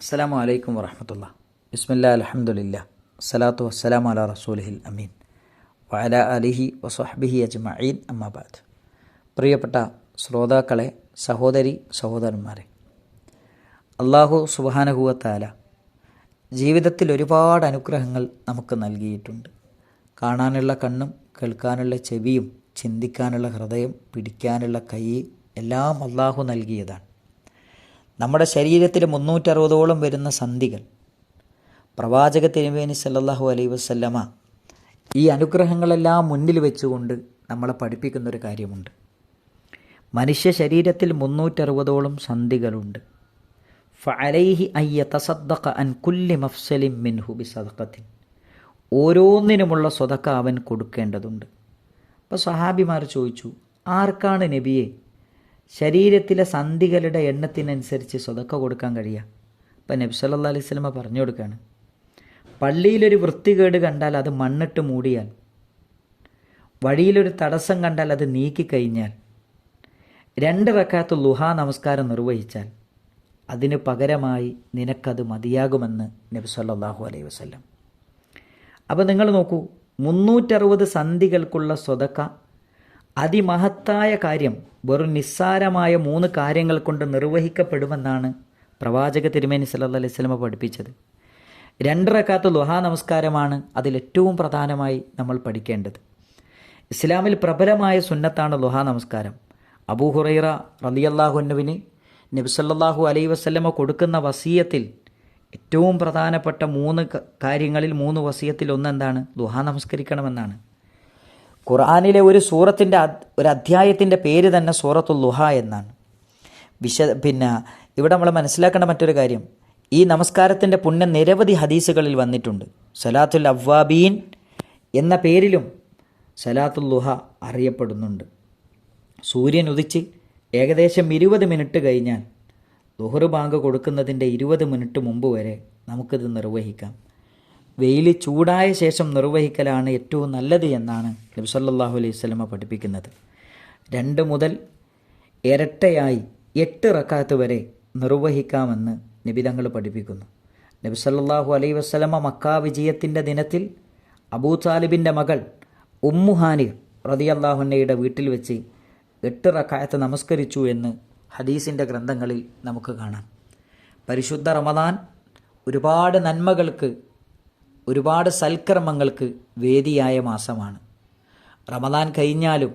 അസ്സലാമു അലൈക്കും വറഹമത്തുള്ള. ബിസ്മില്ലാ അലഹമുല്ല സലാത്തു വസ്സലാം അല റസൂലഹിൽ അമീൻ. വഅല അലിഹി വസ്ഹബിഹി അജ്മഈൻ അമ്മാബാദ് പ്രിയപ്പെട്ട ശ്രോതാക്കളെ സഹോദരി സഹോദരന്മാരെ അള്ളാഹു സുബാനഹുവത്താല ജീവിതത്തിൽ ഒരുപാട് അനുഗ്രഹങ്ങൾ നമുക്ക് നൽകിയിട്ടുണ്ട്. കാണാനുള്ള കണ്ണും കേൾക്കാനുള്ള ചെവിയും ചിന്തിക്കാനുള്ള ഹൃദയം പിടിക്കാനുള്ള കൈ എല്ലാം അള്ളാഹു നൽകിയതാണ്. നമ്മുടെ ശരീരത്തിൽ മുന്നൂറ്ററുപതോളം വരുന്ന സന്ധികൾ. പ്രവാചക തിരുവേനി സല്ലാഹു അലൈ വസല്ലമ ഈ അനുഗ്രഹങ്ങളെല്ലാം മുന്നിൽ വെച്ചുകൊണ്ട് നമ്മളെ പഠിപ്പിക്കുന്നൊരു കാര്യമുണ്ട്. മനുഷ്യ ശരീരത്തിൽ മുന്നൂറ്ററുപതോളം സന്ധികളുണ്ട്. ഫലൈഹി അയ്യ തസദ്ദഖ അൻ കുല്ലി മഫ്സലിൻ മിൻഹു സദക്കത്തിൻ ഓരോന്നിനുമുള്ള സ്വതക്ക അവൻ കൊടുക്കേണ്ടതുണ്ട്. അപ്പോൾ സഹാബിമാർ ചോദിച്ചു ആർക്കാണ് നബിയെ ശരീരത്തിലെ സന്ധികളുടെ എണ്ണത്തിനനുസരിച്ച് സ്വതക്ക കൊടുക്കാൻ കഴിയുക അപ്പം നബി സല്ലല്ലാഹു അലൈഹി വസല്ലമ പറഞ്ഞു കൊടുക്കുകയാണ് പള്ളിയിലൊരു വൃത്തികേട് കണ്ടാൽ അത് മണ്ണിട്ട് മൂടിയാൽ വഴിയിലൊരു തടസ്സം കണ്ടാൽ അത് നീക്കിക്കഴിഞ്ഞാൽ രണ്ട് റക്കാത്ത് ലുഹാ നമസ്കാരം നിർവഹിച്ചാൽ അതിന് പകരമായി നിനക്കത് മതിയാകുമെന്ന് നബി സല്ലല്ലാഹു അലൈഹി വസ്ലം അപ്പോൾ നിങ്ങൾ നോക്കൂ മുന്നൂറ്ററുപത് സന്ധികൾക്കുള്ള സ്വതക്ക അതിമഹത്തായ കാര്യം വെറും നിസ്സാരമായ മൂന്ന് കാര്യങ്ങൾ കൊണ്ട് നിർവഹിക്കപ്പെടുമെന്നാണ് പ്രവാചക തിരുമേനി സല്ലല്ലാഹു അലൈഹി വസല്ലമ പഠിപ്പിച്ചത്. രണ്ടരക്കാത്ത ലുഹാ നമസ്കാരമാണ് അതിലേറ്റവും പ്രധാനമായി നമ്മൾ പഠിക്കേണ്ടത്. ഇസ്ലാമിൽ പ്രബലമായ സുന്നത്താണ് ലുഹാ നമസ്കാരം. അബൂ ഹുറൈറ റലിയല്ലാഹുനുവിന് നബിസല്ലാഹു അലൈ വസ്ലമ കൊടുക്കുന്ന വസീയത്തിൽ ഏറ്റവും പ്രധാനപ്പെട്ട മൂന്ന് കാര്യങ്ങളിൽ മൂന്ന് വസീയത്തിൽ ഒന്നെന്താണ് ലുഹാ നമസ്കരിക്കണമെന്നാണ്. ഖുർആാനിലെ ഒരു സൂറത്തിന്റെ ഒരു അധ്യായത്തിന്റെ പേര് തന്നെ സൂറത്തുൽ ലുഹ എന്നാണ്. വിശ പിന്നെ ഇവിടെ നമ്മൾ മനസ്സിലാക്കേണ്ട മറ്റൊരു കാര്യം. ഈ നമസ്കാരത്തിന്റെ പുണ്യം നിരവധി ഹദീസുകളിൽ വന്നിട്ടുണ്ട്. സലാത്തുൽ അവ്വാബീൻ എന്ന പേരിലും സലാത്തുൽ ലുഹ അറിയപ്പെടുന്നുണ്ട്. സൂര്യൻ ഉദിച്ച് ഏകദേശം ഇരുപത് മിനിറ്റ് കഴിഞ്ഞാൽ ലുഹർ ബാങ്ക് കൊടുക്കുന്നതിന്റെ ഇരുപത് മിനിറ്റ് മുമ്പ് വരെ നമുക്കിത് നിർവഹിക്കാം. വെയിൽ ചൂടായ ശേഷം നിർവഹിക്കലാണ് ഏറ്റവും നല്ലത് എന്നാണ് നബി സല്ലല്ലാഹു അലൈഹി വസല്ലമ പഠിപ്പിക്കുന്നത്. രണ്ട് മുതൽ ഇരട്ടയായി എട്ട് റക്കാത്ത് വരെ നിർവഹിക്കാമെന്ന് നിബിതങ്ങൾ പഠിപ്പിക്കുന്നു. നബി സല്ലല്ലാഹു അലൈഹി വസ്ലമ മക്കാ വിജയത്തിന്റെ ദിനത്തിൽ അബൂ താലിബിന്റെ മകൾ ഉമ്മുഹാനിർ റതിയല്ലാഹുന്നയുടെ വീട്ടിൽ വെച്ച് എട്ട് റക്കായത്ത് നമസ്കരിച്ചു എന്ന് ഹദീസിന്റെ ഗ്രന്ഥങ്ങളിൽ നമുക്ക് കാണാം. പരിശുദ്ധ റമദാൻ ഒരുപാട് നന്മകൾക്ക് ഒരുപാട് സൽക്കർമ്മങ്ങൾക്ക് വേദിയായ മാസമാണ്. റമദാൻ കഴിഞ്ഞാലും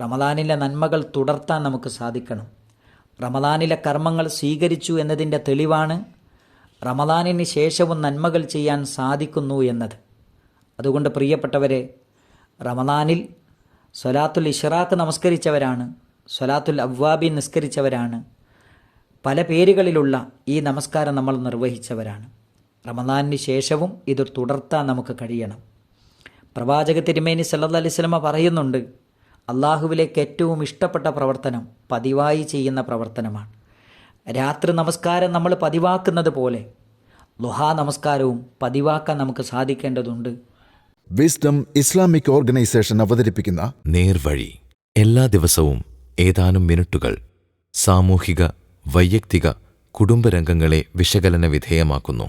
റമദാനിലെ നന്മകൾ തുടർത്താൻ നമുക്ക് സാധിക്കണം. റമദാനിലെ കർമ്മങ്ങൾ സ്വീകരിച്ചു എന്നതിന്റെ തെളിവാണ് റമദാനിന് ശേഷവും നന്മകൾ ചെയ്യാൻ സാധിക്കുന്നു എന്നത്. അതുകൊണ്ട് പ്രിയപ്പെട്ടവരെ റമദാനിൽ സ്വലാത്തുൽ ഇഷറാഖ് നമസ്കരിച്ചവരാണ് സ്വലാത്തുൽ അവ്വാബി നിസ്കരിച്ചവരാണ് പല പേരുകളിലുള്ള ഈ നമസ്കാരം നമ്മൾ നിർവഹിച്ചവരാണ്. റമദാനിന് ശേഷവും ഇത് തുടർത്താൻ നമുക്ക് കഴിയണം. പ്രവാചക തിരുമേനി സല്ലാ അലൈഹി വസല്ലമ പറയുന്നുണ്ട് അള്ളാഹുവിലേക്ക് ഏറ്റവും ഇഷ്ടപ്പെട്ട പ്രവർത്തനം പതിവായി ചെയ്യുന്ന പ്രവർത്തനമാണ്. രാത്രി നമസ്കാരം നമ്മൾ പതിവാക്കുന്നത് പോലെ ലുഹാ നമസ്കാരവും പതിവാക്കാൻ നമുക്ക് സാധിക്കേണ്ടതുണ്ട്. വിസ്ഡം ഇസ്ലാമിക് ഓർഗനൈസേഷൻ അവതരിപ്പിക്കുന്ന നേർവഴി. എല്ലാ ദിവസവും ഏതാനും മിനിറ്റുകൾ സാമൂഹിക വൈയക്തിക കുടുംബരംഗങ്ങളെ വിശകലന വിധേയമാക്കുന്നു.